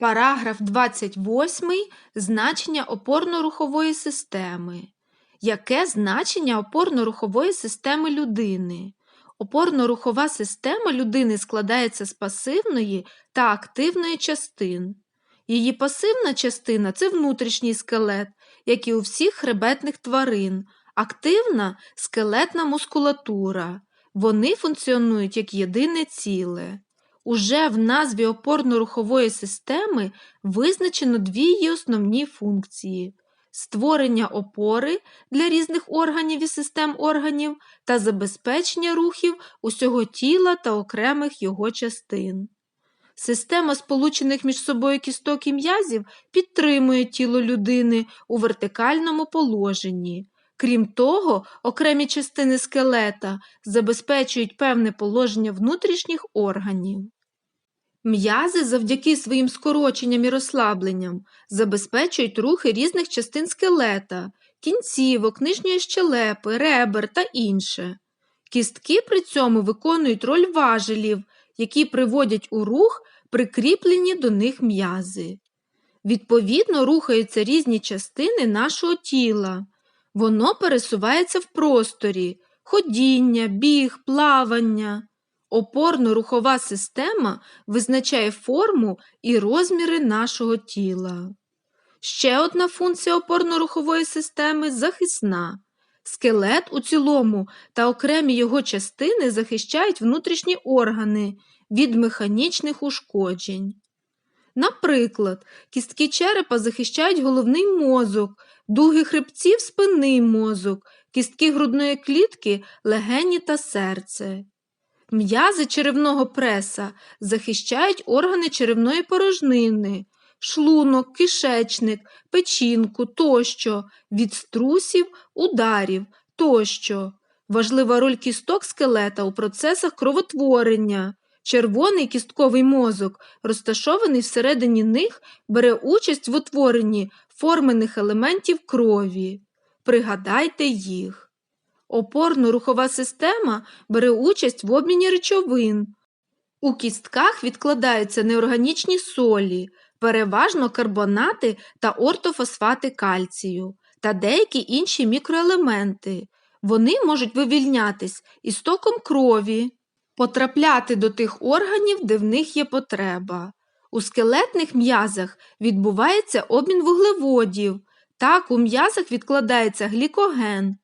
Параграф 28. Значення опорно-рухової системи. Яке значення опорно-рухової системи людини? Опорно-рухова система людини складається з пасивної та активної частин. Її пасивна частина це внутрішній скелет, як і у всіх хребетних тварин, активна скелетна мускулатура. Вони функціонують як єдине ціле. Уже в назві опорно-рухової системи визначено дві її основні функції створення опори для різних органів і систем органів та забезпечення рухів усього тіла та окремих його частин. Система сполучених між собою кісток і м'язів підтримує тіло людини у вертикальному положенні. Крім того, окремі частини скелета забезпечують певне положення внутрішніх органів. М'язи завдяки своїм скороченням і розслабленням забезпечують рухи різних частин скелета, кінцівок, нижньої щелепи, ребер та інше. Кістки при цьому виконують роль важелів, які приводять у рух прикріплені до них м'язи. Відповідно, рухаються різні частини нашого тіла. Воно пересувається в просторі, ходіння, біг, плавання. Опорно-рухова система визначає форму і розміри нашого тіла. Ще одна функція опорно-рухової системи захисна. Скелет у цілому та окремі його частини захищають внутрішні органи від механічних ушкоджень. Наприклад, кістки черепа захищають головний мозок, дуги хребців спинний мозок, кістки грудної клітки легені та серце. М'язи черевного преса захищають органи черевної порожнини, шлунок, кишечник, печінку тощо, від струсів, ударів тощо. Важлива роль кісток скелета у процесах кровотворення. Червоний кістковий мозок, розташований всередині них, бере участь в утворенні формених елементів крові. Пригадайте їх. Опорно-рухова система бере участь в обміні речовин. У кістках відкладаються неорганічні солі, переважно карбонати та ортофосфати кальцію та деякі інші мікроелементи. Вони можуть вивільнятись істоком крові, потрапляти до тих органів, де в них є потреба. У скелетних м'язах відбувається обмін вуглеводів. Так, у м'язах відкладається глікоген.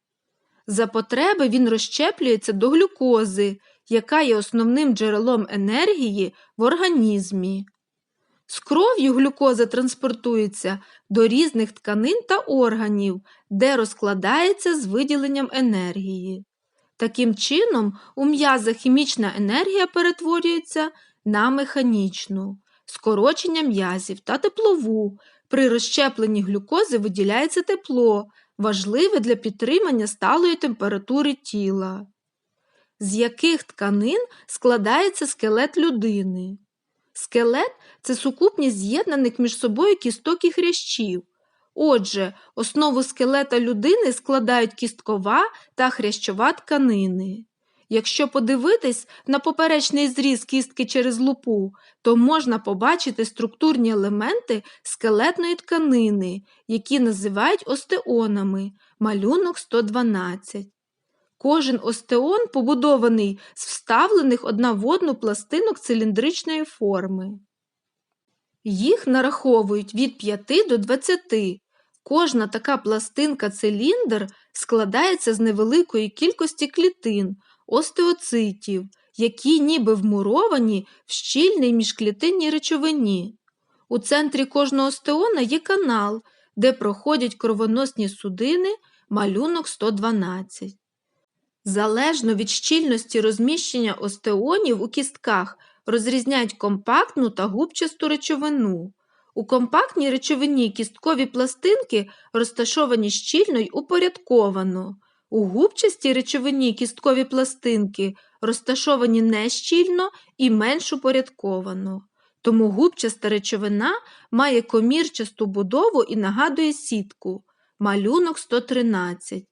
За потреби він розщеплюється до глюкози, яка є основним джерелом енергії в організмі. З кров'ю глюкоза транспортується до різних тканин та органів, де розкладається з виділенням енергії. Таким чином, у м'язах хімічна енергія перетворюється на механічну, скорочення м'язів та теплову. При розщепленні глюкози виділяється тепло, важливе для підтримання сталої температури тіла. З яких тканин складається скелет людини? Скелет це сукупність з'єднаних між собою кісток і хрящів. Отже, основу скелета людини складають кісткова та хрящова тканини. Якщо подивитись на поперечний зріз кістки через лупу, то можна побачити структурні елементи скелетної тканини, які називають остеонами, малюнок 112. Кожен остеон побудований з вставлених одна в одну пластинок циліндричної форми. Їх нараховують від 5 до 20. Кожна така пластинка циліндр складається з невеликої кількості клітин, остеоцитів, які ніби вмуровані в щільній міжклітинній речовині. У центрі кожного остеона є канал, де проходять кровоносні судини малюнок 112. Залежно від щільності розміщення остеонів у кістках розрізняють компактну та губчасту речовину. У компактній речовині кісткові пластинки розташовані щільно й упорядковано. У губчастій речовині кісткові пластинки розташовані нещільно і менш упорядковано. Тому губчаста речовина має комірчасту будову і нагадує сітку. Малюнок 113.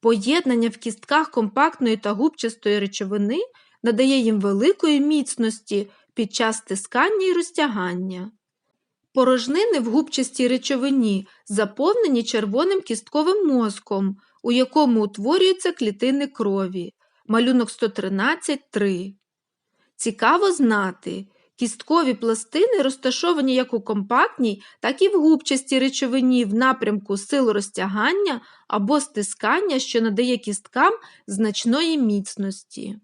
Поєднання в кістках компактної та губчастої речовини надає їм великої міцності під час стискання і розтягання. Порожнини в губчастій речовині заповнені червоним кістковим мозком, у якому утворюються клітини крові. Малюнок 113.3. Цікаво знати, кісткові пластини розташовані як у компактній, так і в губчастій речовині в напрямку сил розтягання або стискання, що надає кісткам значної міцності.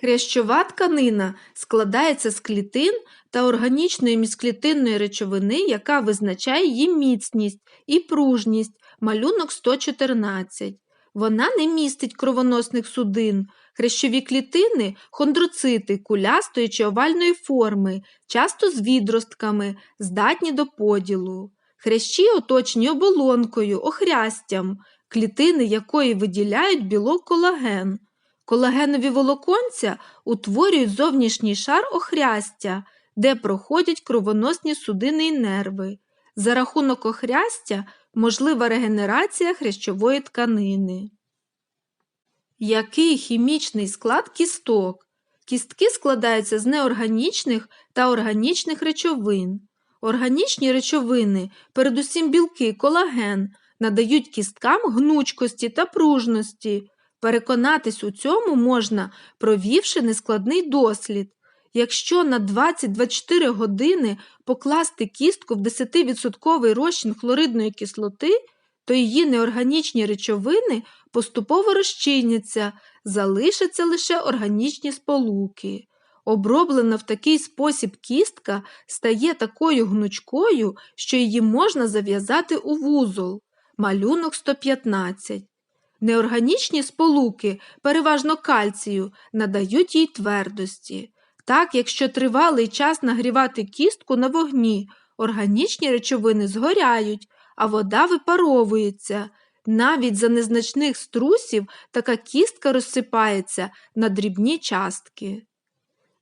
Хрящова тканина складається з клітин та органічної міжклітинної речовини, яка визначає її міцність і пружність, малюнок 114. Вона не містить кровоносних судин. Хрящові клітини хондроцити кулястої чи овальної форми, часто з відростками, здатні до поділу. Хрящі оточені оболонкою, охрястям, клітини якої виділяють білок колаген. Колагенові волоконця утворюють зовнішній шар охрястя, де проходять кровоносні судини і нерви. За рахунок охрястя можлива регенерація хрящової тканини. Який хімічний склад кісток? Кістки складаються з неорганічних та органічних речовин. Органічні речовини, передусім білки, колаген, надають кісткам гнучкості та пружності. Переконатись у цьому можна, провівши нескладний дослід. Якщо на 20-24 години покласти кістку в 10% розчин хлоридної кислоти, то її неорганічні речовини поступово розчиняться, залишаться лише органічні сполуки. Оброблена в такий спосіб кістка стає такою гнучкою, що її можна зав'язати у вузол. Малюнок 115. Неорганічні сполуки, переважно кальцію, надають їй твердості. Так, якщо тривалий час нагрівати кістку на вогні, органічні речовини згоряють, а вода випаровується. Навіть за незначних струсів така кістка розсипається на дрібні частки.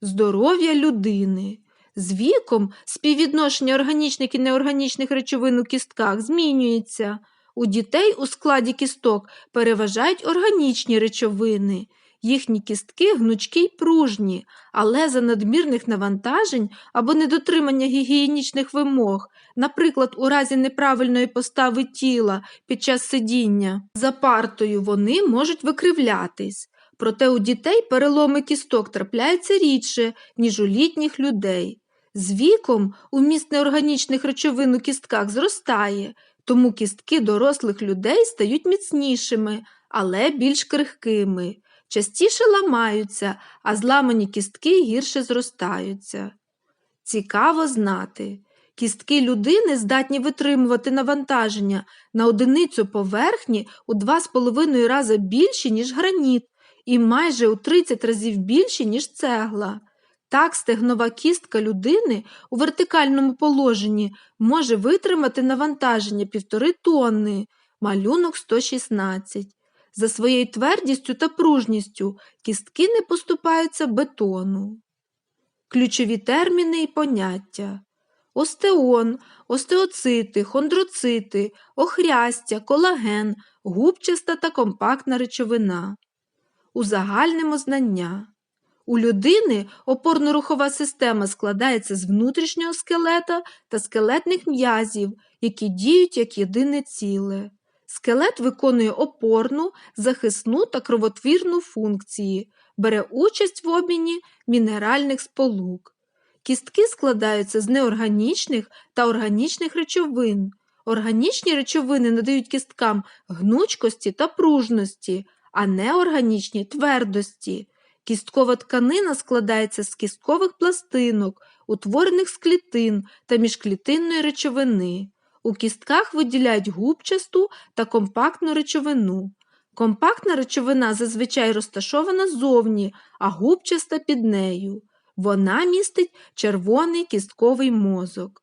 Здоров'я людини. З віком співвідношення органічних і неорганічних речовин у кістках змінюється. У дітей у складі кісток переважають органічні речовини. Їхні кістки гнучкі й пружні, але за надмірних навантажень або недотримання гігієнічних вимог, наприклад, у разі неправильної постави тіла під час сидіння за партою вони можуть викривлятись. Проте у дітей переломи кісток трапляються рідше, ніж у літніх людей. З віком уміст неорганічних речовин у кістках зростає, тому кістки дорослих людей стають міцнішими, але більш крихкими частіше ламаються, а зламані кістки гірше зростаються. Цікаво знати. Кістки людини здатні витримувати навантаження на одиницю поверхні у 2,5 рази більші, ніж граніт, і майже у 30 разів більші, ніж цегла. Так, стегнова кістка людини у вертикальному положенні може витримати навантаження півтори тонни, малюнок 116. За своєю твердістю та пружністю кістки не поступаються бетону. Ключові терміни і поняття остеон, остеоцити, хондроцити, охрястя, колаген, губчаста та компактна речовина. Узагальнимо знання. У людини опорно-рухова система складається з внутрішнього скелета та скелетних м'язів, які діють як єдине ціле. Скелет виконує опорну, захисну та кровотвірну функції, бере участь в обміні мінеральних сполук. Кістки складаються з неорганічних та органічних речовин. Органічні речовини надають кісткам гнучкості та пружності, а неорганічні твердості. Кісткова тканина складається з кісткових пластинок, утворених з клітин та міжклітинної речовини. У кістках виділяють губчасту та компактну речовину. Компактна речовина зазвичай розташована ззовні, а губчаста під нею. Вона містить червоний кістковий мозок.